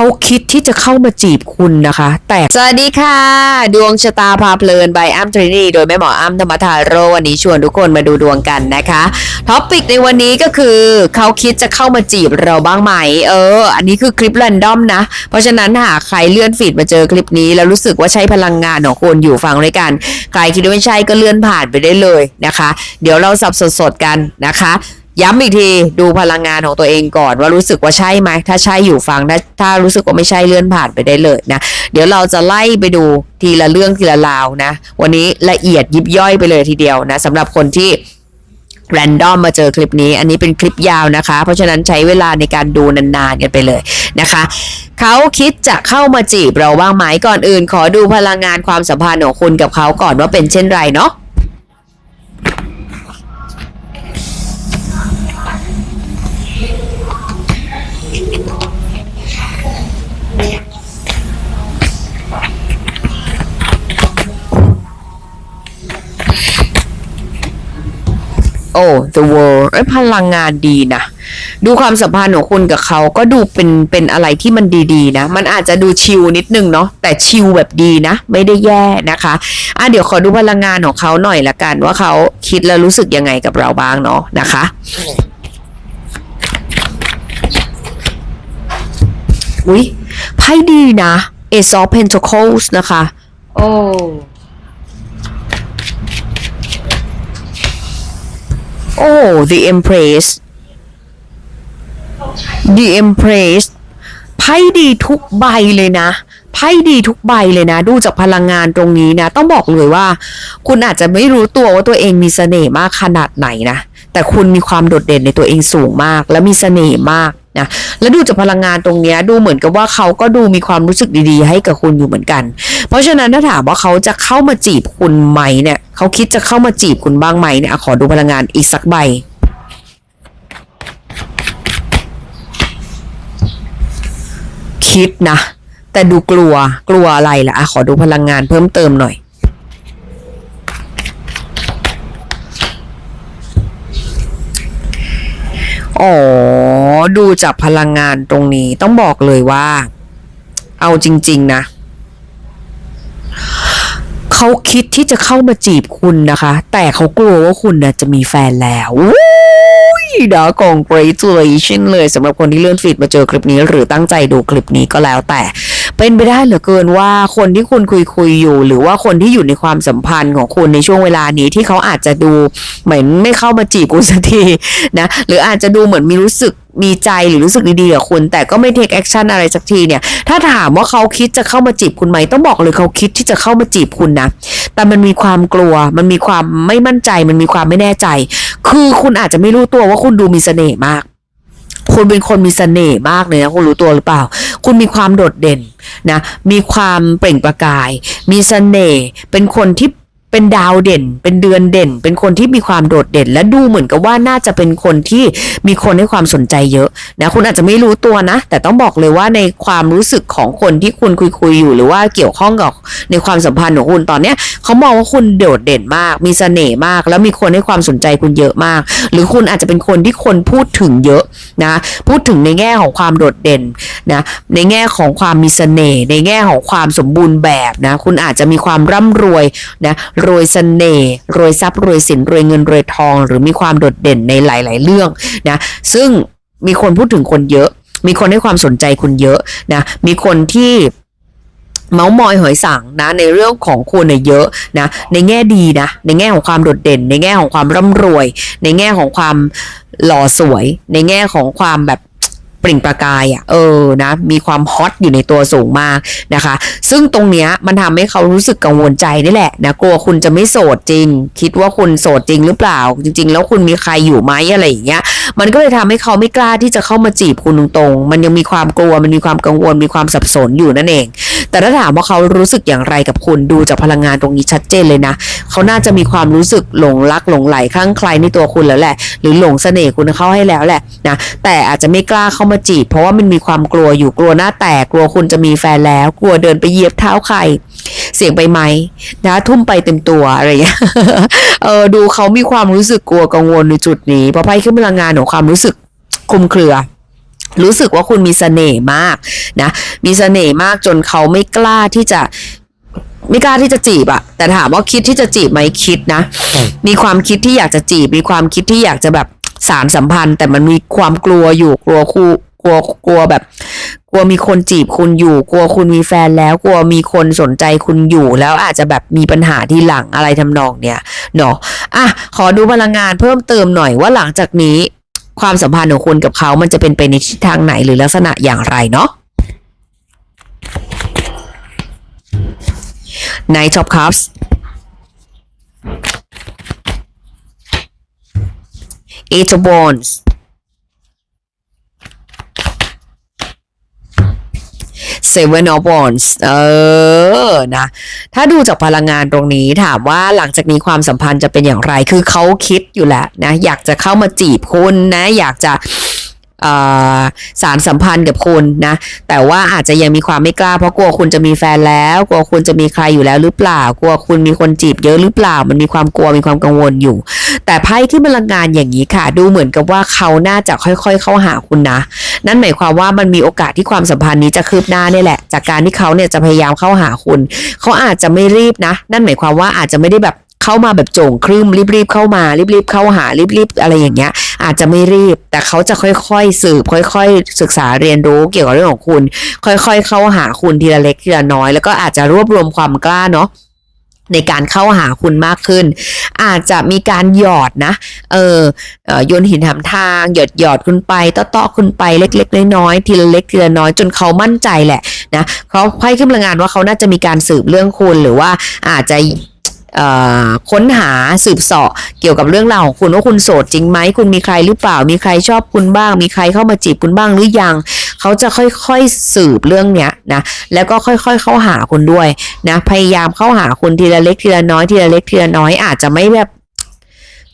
เขาคิดที่จะเข้ามาจีบคุณนะคะ แต่สวัสดีค่ะ ดวงชะตาพาเพลินใบอ้ำทรินีโดยแม่หมออ้ำธรรมทาโรวันนี้ชวนทุกคนมาดูดวงกันนะคะท็อปิกในวันนี้ก็คือเขาคิดจะเข้ามาจีบเราบ้างไหม เออ อันนี้คือคลิปแรนดอมนะ เพราะฉะนั้นหากใครเลื่อนฟีดมาเจอคลิปนี้ แล้วรู้สึกว่าใช้พลังงานของคุณอยู่ฟังด้วยกัน ใครคิดว่าไม่ใช่ก็เลื่อนผ่านไปได้เลยนะคะ เดี๋ยวเราสับสดๆกันนะคะ ย้ำอีกทีดูพลังงานของตัวเองก่อนว่ารู้สึกว่าใช่ไหมถ้าใช่อยู่ฟังถ้าถ้ารู้สึกว่าไม่ใช่เลื่อนผ่านไปได้เลยนะ เดี๋ยวเราจะไล่ไปดูทีละเรื่องทีละราวนะ วันนี้ละเอียดยิบย่อยไปเลยทีเดียวนะสำหรับคนที่แรนดอมมาเจอคลิปนี้ อันนี้เป็นคลิปยาวนะคะ เพราะฉะนั้นใช้เวลาในการดูนานๆกันไปเลยนะคะ เขาคิดจะเข้ามาจีบเราบ้างไหมก่อนอื่น ขอดูพลังงานความสัมพันธ์ของคุณกับเขาก่อนว่าเป็นเช่นไรเนาะ โอ้ the world เอ้ยพลังงานดีนะ ดูความสัมพันธ์ของคุณกับเขาก็ดูเป็นเป็นอะไรที่มันดีๆนะ มันอาจจะดูชิลนิดนึงเนาะแต่ชิลแบบดีนะ ไม่ได้แย่นะคะอะเดี๋ยวขอดูพลังงานของเขาหน่อยละกัน ว่าเขาคิดแล้วรู้สึกยังไงกับเราบ้างเนาะนะคะอุ๊ยไพ่ดีนะ Ace of Pentacles นะคะ โอ้ โอ้ The Empress The Empress ไพ่ดีทุกใบเลยนะไพ่ดีทุกใบเลยนะ ดูจากพลังงานตรงนี้นะ ต้องบอกเลยว่า คุณอาจจะไม่รู้ตัวว่าตัวเองมีเสน่ห์มากขนาดไหนนะ แต่คุณมีความโดดเด่นในตัวเองสูงมาก และมีเสน่ห์มาก นะแล้วดูจากพลังงานตรงเนี้ยดูเหมือนกับว่าเขาก็ดูมีความรู้สึกดีๆ ให้กับคุณอยู่เหมือนกัน เพราะฉะนั้นถ้าถามว่าเขาจะเข้ามาจีบคุณไหมเนี่ยเขาคิดจะเข้ามาจีบคุณบ้างไหมเนี่ยขอดูพลังงานอีกสักใบคิดนะ แต่ดูกลัวกลัวอะไรละ่ะขอดูพลังงานเพิ่มเติมหน่อย อ๋อ ดูจากพลังงานตรงนี้ต้องบอกเลยว่า เอาจริง ๆ นะเขาคิดที่จะเข้ามาจีบคุณนะคะ แต่เขากลัวว่าคุณนะจะมีแฟนแล้วอุ้ยดากอง congratulation เลยสำหรับคนที่เลื่อนฟีดมาเจอคลิปนี้ หรือตั้งใจดูคลิปนี้ก็แล้วแต่ เป็นไปได้เหลือเกินว่าคนที่คุณคุยคุยอยู่ หรือว่าคนที่อยู่ในความสัมพันธ์ของคุณในช่วงเวลานี้ที่เขาอาจจะดูเหมือนไม่เข้ามาจีบคุณสักทีนะหรืออาจจะดูเหมือนมีรู้สึกมีใจหรือรู้สึกดีๆกับคุณแต่ก็ไม่เทคแอคชั่นอะไรสักทีเนี่ย ถ้าถามว่าเขาคิดจะเข้ามาจีบคุณไหมต้องบอกเลยเขาคิดที่จะเข้ามาจีบคุณนะ แต่มันมีความกลัว มันมีความไม่มั่นใจ มันมีความไม่แน่ใจ คือคุณอาจจะไม่รู้ตัวว่าคุณดูมีเสน่ห์มาก คุณเป็นคนมีเสน่ห์มากเลยนะคุณรู้ตัวหรือเปล่า คุณมีความโดดเด่นนะ มีความเปล่งประกาย มีเสน่ห์ เป็นคนที่ เป็นดาวเด่น เป็นเดือนเด่น เป็นคนที่มีความโดดเด่น และดูเหมือนกับว่าน่าจะเป็นคนที่มีคนให้ความสนใจเยอะนะคุณอาจจะไม่รู้ตัวนะ แต่ต้องบอกเลยว่าในความรู้สึกของคนที่คุณคุยคุยอยู่ หรือว่าเกี่ยวข้องกับในความสัมพันธ์ของคุณตอนเนี้ยเขามองว่าคุณโดดเด่นมาก มีเสน่ห์มาก แล้วมีคนให้ความสนใจคุณเยอะมาก หรือคุณอาจจะเป็นคนที่คนพูดถึงเยอะนะพูดถึงในแง่ของความโดดเด่นนะในแง่ของความมีเสน่ห์ในแง่ของความสมบูรณ์แบบนะคุณอาจจะมีความร่ำรวยนะรวยเสน่ห์รวยทรัพย์รวยสินรวยเงินรวยทอง หรือมีความโดดเด่นในหลาย ๆ เรื่องนะซึ่งมีคนพูดถึงคนเยอะ มีคนให้ความสนใจคุณเยอะนะมีคนที่เมาส์มอยหอยสังนะในเรื่องของคุณเนี่ยเยอะนะในแง่ดีนะในแง่ของความโดดเด่น ในแง่ของความร่ำรวย ในแง่ของความหล่อสวย ในแง่ของความแบบ ปริ่งประกายอะ่ะเออนะมีความฮอตอยู่ในตัวสูงมากนะคะ ซึ่งตรงเนี้ยมันทำให้เขารู้สึกกังวลใจนี่แหละนะกลัวคุณจะไม่โสดจริง คิดว่าคุณโสดจริงหรือเปล่า จริง ๆ แล้วคุณมีใครอยู่ไหมอะไรอย่างเงี้ยมันก็เลยทำให้เขาไม่กล้าที่จะเข้ามาจีบคุณตรงๆ มันยังมีความกลัวมันมีความกังวลมีความสับสนอยู่นั่นเอง แต่ถ้าถามว่าเขารู้สึกอย่างไรกับคุณดูจากพลังงานตรงนี้ชัดเจนเลยนะ เขาน่าจะมีความรู้สึกหลงรักหลงไหลคลั่งไคล้ในตัวคุณแล้วแหละ หรือหลงเสน่ห์คุณเข้าให้แล้วแหละนะแต่อาจจะไม่กล้าเข้ามาจีบ เพราะว่ามันมีความกลัวอยู่กลัวหน้าแตกกลัวคุณจะมีแฟนแล้ว กลัวเดินไปเหยียบเท้าใครเสียงไปไหมนะทุ่มไปเต็มตัวอะไรอย่างเงี้ยเออดูเขามีความรู้สึกกลัวกังวลในจุดนี้เพราะไพ่ขึ้นพลังงานของความรู้สึกคลุมเครือรู้สึกว่าคุณมีเสน่ห์มากนะ มีเสน่ห์มากจนเขาไม่กล้าที่จะไม่กล้าที่จะจีบอะแต่ถามว่าคิดที่จะจีบไหมคิดนะ มีความคิดที่อยากจะจีบ มีความคิดที่อยากจะแบบ สารสัมพันธ์ แต่มันมีความกลัวอยู่กลัวคู่กลัวกลัวแบบ กลัวมีคนจีบคุณอยู่ กลัวคุณมีแฟนแล้ว กลัวมีคนสนใจคุณอยู่ แล้วอาจจะแบบมีปัญหาที่หลังอะไรทำนองเนี้ยเนาะอะขอดูพลังงานเพิ่มเติมหน่อยว่าหลังจากนี้ ความสัมพันธ์ของคุณกับเขามันจะเป็นไปในทิศทางไหนหรือลักษณะอย่างไรเนาะ Knight of Cups Eight of Wands Seven of Wands เออ นะ ถ้าดูจากพลังงานตรงนี้ถามว่าหลังจากนี้ความสัมพันธ์จะเป็นอย่างไร คือเขาคิดอยู่แล้วนะ อยากจะเข้ามาจีบคุณนะ อยากจะ สารสัมพันธ์กับคุณนะ แต่ว่าอาจจะยังมีความไม่กล้าเพราะกลัวคุณจะมีแฟนแล้ว กลัวคุณจะมีใครอยู่แล้วหรือเปล่า กลัวคุณมีคนจีบเยอะหรือเปล่า มันมีความกลัวมีความกังวลอยู่ แต่ไพ่ที่พลังงานอย่างนี้ค่ะ ดูเหมือนกับว่าเขาน่าจะค่อยๆ เข้าหาคุณนะ นั่นหมายความว่ามันมีโอกาสที่ความสัมพันธ์นี้จะคืบหน้าเนี่ยแหละ จากการที่เขาเนี่ยจะพยายามเข้าหาคุณ เขาอาจจะไม่รีบนะ นั่นหมายความว่าอาจจะไม่ได้แบบ เข้ามาแบบโจ่งครึ่มรีบๆเข้ามารีบๆเข้าหารีบๆอะไรอย่างเงี้ย อาจจะไม่รีบ แต่เขาจะค่อยๆสืบ ค่อยๆ ศึกษาเรียนรู้เกี่ยวกับเรื่องของคุณ ค่อยๆ เข้าหาคุณทีละเล็กทีละน้อย แล้วก็อาจจะรวบรวมความกล้าเนาะในการเข้าหาคุณมากขึ้น อาจจะมีการหยอดนะ เออโยนหินถามทาง หยอดหยอดคุณไปเต้อๆคุณไปเล็ก ๆ น้อยๆทีละเล็กทีละน้อยจนเขามั่นใจแหละนะเขาไพ่ขึ้นพลังงานว่าเขาน่าจะมีการสืบเรื่องคุณหรือว่าอาจจะ ค้นหาสืบเสาะเกี่ยวกับเรื่องราวของคุณว่าคุณโสดจริงไหมคุณมีใครหรือเปล่า มีใครชอบคุณบ้าง มีใครเข้ามาจีบคุณบ้างหรือยัง เขาจะค่อยๆสืบเรื่องเนี้ยนะแล้วก็ค่อยๆเข้าหาคุณด้วยนะพยายามเข้าหาคุณทีละเล็กทีละน้อยทีละเล็กทีละน้อยอาจจะไม่แบบ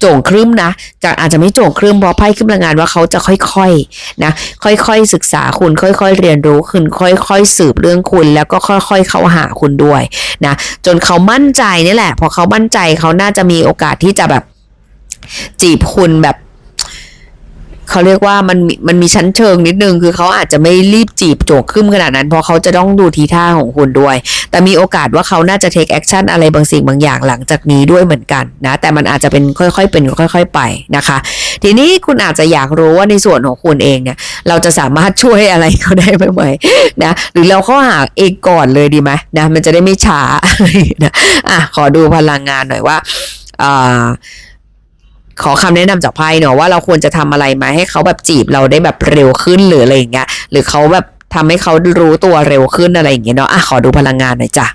โจ่งครึ้มนะจะอาจจะไม่โจ่งครึ้มเพราะไพ่ขึ้นพลังงานว่าเขาจะค่อยๆนะค่อยๆศึกษาคุณค่อยๆเรียนรู้คุณค่อยๆสืบเรื่องคุณ แล้วก็ค่อยๆเข้าหาคุณด้วยนะจนเขามั่นใจนี่แหละ พอเขามั่นใจเขาน่าจะมีโอกาสที่จะแบบจีบคุณแบบ เขาเรียกว่ามันมันมีชั้นเชิงนิดนึง คือเขาอาจจะไม่รีบจีบโจกขึ้นขนาดนั้น เพราะเขาจะต้องดูทีท่าของคุณด้วย แต่มีโอกาสว่าเขาน่าจะ take action อะไรบางสิ่งบางอย่างหลังจากนี้ด้วยเหมือนกันนะ แต่มันอาจจะเป็นค่อยๆเป็นค่อย ๆ ไปนะคะ ทีนี้คุณอาจจะอยากรู้ว่าในส่วนของคุณเองเนี่ย เราจะสามารถช่วยอะไรเขาได้ไหมไหมนะ หรือเราเข้าหาเองก่อนเลยดีไหมนะ มันจะได้ไม่ช้านะอะขอดูพลังงานหน่อยว่าอ่า ขอคำแนะนำจากไพ่เนาะว่าเราควรจะทำอะไรไหมให้เขาแบบจีบเราได้แบบเร็วขึ้นหรืออะไรอย่างเงี้ยหรือเขาแบบทำให้เขารู้ตัวเร็วขึ้นอะไรอย่างเงี้ยเนาะอะขอดูพลังงานหน่อยจ้ะ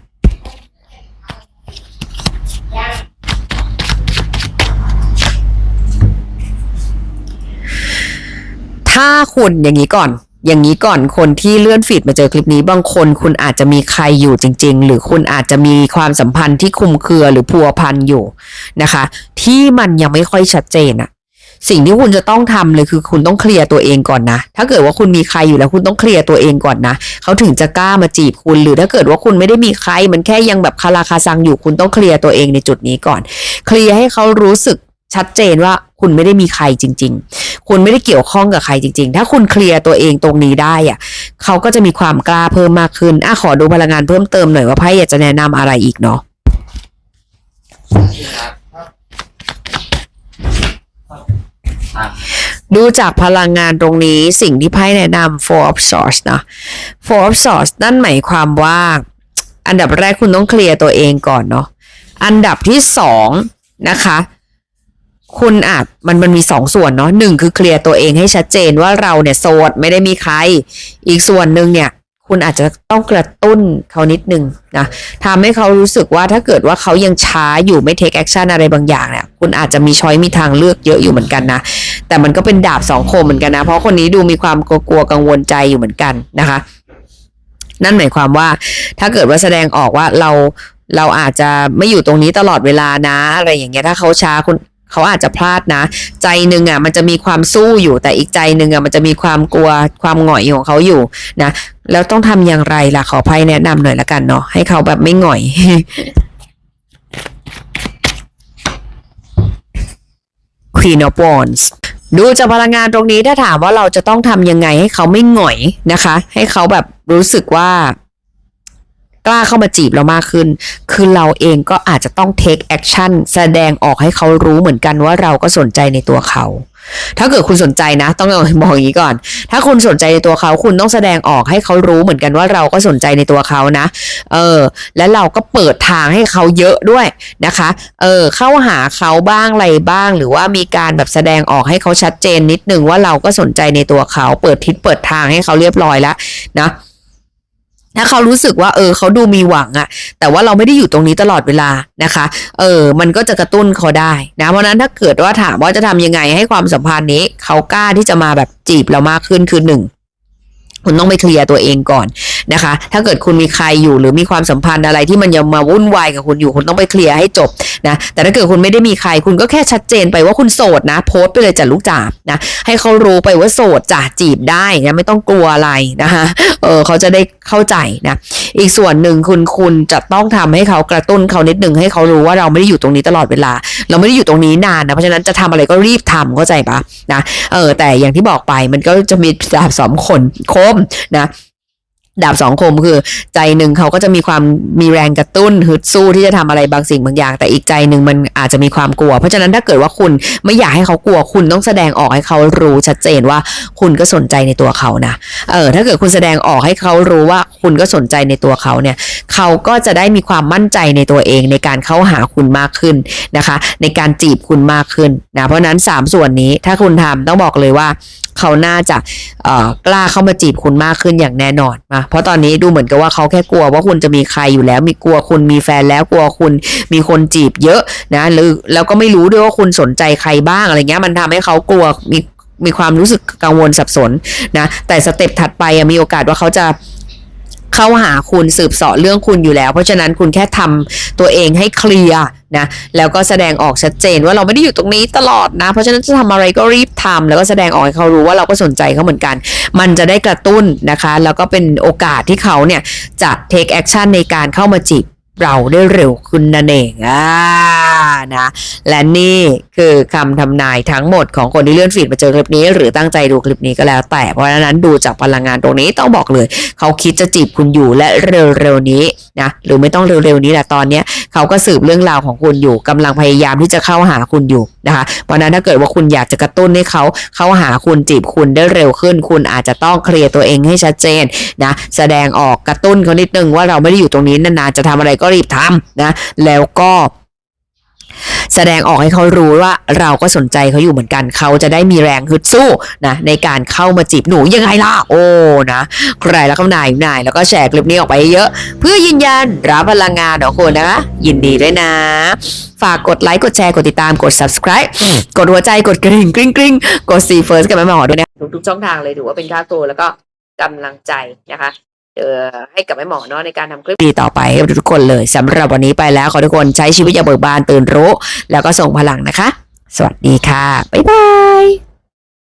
ถ้าคุณอย่างนี้ก่อน อย่างนี้ก่อนคนที่เลื่อนฟีดมาเจอคลิปนี้บางคนคุณอาจจะมีใครอยู่จริง ๆ หรือคุณอาจจะมีความสัมพันธ์ที่คุมเครือหรือพัวพันอยู่นะคะ ที่มันยังไม่ค่อยชัดเจนอะสิ่งที่คุณจะต้องทำเลยคือคุณต้องเคลียร์ตัวเองก่อนนะ ถ้าเกิดว่าคุณมีใครอยู่แล้วคุณต้องเคลียร์ตัวเองก่อนนะ เขาถึงจะกล้ามาจีบคุณ หรือถ้าเกิดว่าคุณไม่ได้มีใคร มันแค่ยังแบบคาราคาซังอยู่ คุณต้องเคลียร์ตัวเองในจุดนี้ก่อน เคลียร์ให้เขารู้สึก ชัดเจนว่าคุณไม่ได้มีใครจริง ๆ คุณไม่ได้เกี่ยวข้องกับใครจริง ๆ ถ้าคุณเคลียร์ตัวเองตรงนี้ได้อะเขาก็จะมีความกล้าเพิ่มมากขึ้นอะขอดูพลังงานเพิ่มเติมหน่อยว่าไพ่อยากจะแนะนำอะไรอีกเนาะดูจากพลังงานตรงนี้สิ่งที่ไพ่แนะนำ four of swords นะ four of swords นั่นหมายความว่า อันดับแรกคุณต้องเคลียร์ตัวเองก่อนเนาะ อันดับที่สองนะคะ คุณอาจมันมันมีสองส่วนเนาะหนึ่งคือเคลียร์ตัวเองให้ชัดเจนว่าเราเนี่ยโสดไม่ได้มีใคร อีกส่วนหนึ่งเนี่ย คุณอาจจะต้องกระตุ้นเขานิดนึงนะทำให้เขารู้สึกว่าถ้าเกิดว่าเขายังช้าอยู่ไม่ take action อะไรบางอย่างเนี่ย คุณอาจจะมีช้อยมีทางเลือกเยอะอยู่เหมือนกันนะแต่มันก็เป็นดาบสองคมเหมือนกันนะ เพราะคนนี้ดูมีความกลัวกังวลใจอยู่เหมือนกันนะคะ นั่นหมายความว่า ถ้าเกิดว่าแสดงออกว่าเราเราอาจจะไม่อยู่ตรงนี้ตลอดเวลานะ อะไรอย่างเงี้ยถ้าเขาช้าคุณ เขาอาจจะพลาดนะ ใจหนึ่งอะมันจะมีความสู้อยู่ แต่อีกใจหนึ่งอะมันจะมีความกลัวความหงอยของเขาอยู่นะแล้วต้องทำอย่างไรล่ะขอภัยแนะนำหน่อยละกันเนาะให้เขาแบบไม่หงอย Queen of Wands ดูจากพลังงานตรงนี้ถ้าถามว่าเราจะต้องทำยังไงให้เขาไม่หงอยนะคะ ให้เขาแบบรู้สึกว่า กล้าเข้ามาจีบเรามากขึ้น คือเราเองก็อาจจะต้อง take action แสดงออกให้เขารู้เหมือนกันว่าเราก็สนใจในตัวเขา ถ้าเกิดคุณสนใจนะ ต้องบอกอย่างนี้ก่อน ถ้าคุณสนใจในตัวเขาคุณต้องแสดงออกให้เขารู้เหมือนกันว่าเราก็สนใจในตัวเขานะ เออ และเราก็เปิดทางให้เขาเยอะด้วยนะคะ เออ เข้าหาเขาบ้างอะไรบ้าง หรือว่ามีการแบบแสดงออกให้เขาชัดเจนนิดนึงว่าเราก็สนใจในตัวเขา เปิดทิศเปิดทางให้เขาเรียบร้อยแล้วนะ ถ้าเขารู้สึกว่าเออเขาดูมีหวังอะแต่ว่าเราไม่ได้อยู่ตรงนี้ตลอดเวลานะคะ เออ มันก็จะกระตุ้นเขาได้นะ เพราะนั้นถ้าเกิดว่าถามว่าจะทำยังไงให้ความสัมพันธ์นี้ เขากล้าที่จะมาแบบจีบเรามากขึ้นคือหนึ่ง คุณต้องไปเคลียร์ตัวเองก่อนนะคะ ถ้าเกิดคุณมีใครอยู่หรือมีความสัมพันธ์อะไรที่มันยังมาวุ่นวายกับคุณอยู่ คุณต้องไปเคลียร์ให้จบนะ แต่ถ้าเกิดคุณไม่ได้มีใคร คุณก็แค่ชัดเจนไปว่าคุณโสดนะ โพสต์ไปเลยจ้ะลูกจ๋านะ ให้เขารู้ไปว่าโสดจ้ะจีบได้นะไม่ต้องกลัวอะไรนะคะ เออเขาจะได้เข้าใจนะ อีกส่วนหนึ่งคุณคุณจะต้องทำให้เขากระตุ้นเขานิดหนึ่งให้เขารู้ว่าเราไม่ได้อยู่ตรงนี้ตลอดเวลา เราไม่ได้อยู่ตรงนี้นานนะ เพราะฉะนั้นจะทำอะไรก็รีบทำเข้าใจปะนะ เออแต่อย่างที่บอกไปมันก็จะมีดาบสองคนคมนะดาบสองคมคือใจหนึ่งเขาก็จะมีความมีแรงกระตุ้นฮึดสู้ที่จะทำอะไรบางสิ่งบางอย่าง แต่อีกใจหนึ่งมันอาจจะมีความกลัว เพราะฉะนั้นถ้าเกิดว่าคุณไม่อยากให้เขากลัว คุณต้องแสดงออกให้เขารู้ชัดเจนว่าคุณก็สนใจในตัวเขานะเออถ้าเกิดคุณแสดงออกให้เขารู้ว่าคุณก็สนใจในตัวเขาเนี่ยเขาก็จะได้มีความมั่นใจในตัวเองในการเข้าหาคุณมากขึ้นนะคะ ในการจีบคุณมากขึ้นนะเพราะฉะนั้น 3 ส่วนนี้ถ้าคุณทำต้องบอกเลยว่าเขาน่าจะ กล้าเข้ามาจีบคุณมากขึ้นอย่างแน่นอนนะเพราะตอนนี้ดูเหมือนกับว่าเขาแค่กลัวว่าคุณจะมีใครอยู่แล้ว มีกลัวคุณมีแฟนแล้วกลัวคุณมีคนจีบเยอะนะหรือแล้วก็ไม่รู้ด้วยว่าคุณสนใจใครบ้างอะไรเงี้ยมันทำให้เขากลัวมีมีความรู้สึกกังวลสับสนนะแต่สเต็ปถัดไปมีโอกาสว่าเขาจะ เข้าหาคุณสืบเสาะเรื่องคุณอยู่แล้ว เพราะฉะนั้นคุณแค่ทำตัวเองให้เคลียร์นะแล้วก็แสดงออกชัดเจนว่าเราไม่ได้อยู่ตรงนี้ตลอดนะ เพราะฉะนั้นจะทำอะไรก็รีบทำแล้วก็แสดงออกให้เขารู้ว่าเราก็สนใจเขาเหมือนกัน มันจะได้กระตุ้นนะคะ แล้วก็เป็นโอกาสที่เขาเนี่ยจะ take action ในการเข้ามาจีบ เราได้เร็วขึ้นนั่นเองอ่านะและนี่คือคำทำนายทั้งหมดของคนที่เลื่อนฟีดมาเจอคลิปนี้ หรือตั้งใจดูคลิปนี้ก็แล้ว แต่เพราะฉะนั้นดูจากพลังงานตรงนี้ต้องบอกเลย เขาคิดจะจีบคุณอยู่และเร็วๆนี้นะหรือไม่ต้องเร็วๆนี้แหละตอนเนี้ยเขาก็สืบเรื่องราวของคุณอยู่กำลังพยายามที่จะเข้าหาคุณอยู่นะคะเพราะนั้นถ้าเกิดว่าคุณอยากจะกระตุ้นให้เขาเข้าหาคุณจีบคุณได้เร็วขึ้น คุณอาจจะต้องเคลียร์ตัวเองให้ชัดเจนนะแสดงออกกระตุ้นเขานิดนึงว่าเราไม่ได้อยู่ตรงนี้นานๆจะทำอะไรก็รีบทำนะ แล้วก็แสดงออกให้เขารู้ว่าเราก็สนใจเขาอยู่เหมือนกันเขาจะได้มีแรงฮึดสู้นะในการเข้ามาจีบหนูยังไงล่ะโอ้นะใครแล้วก็นายนายแล้วก็แชร์คลิปนี้ออกไปเยอะ เพื่อยืนยันรับพลังงานของคุณนะคะยินดีด้วยนะ ฝากกดไลค์กดแชร์กดติดตามกด subscribe กดหัวใจกดกริ่งกริ๊งกริ๊งกด see first กับแม่หมอด้วยนะทุกๆช่องทางเลยถือว่าเป็นค่าตัวแล้วก็กำลังใจนะคะ เออให้กับแม่หมอเนาะในการทำคลิปดีต่อไปให้ทุกคนเลยสำหรับวันนี้ไปแล้วขอทุกคนใช้ชีวิตอย่างเบิกบานตื่นรู้ แล้วก็ส่งพลังนะคะ สวัสดีค่ะ บ๊ายบาย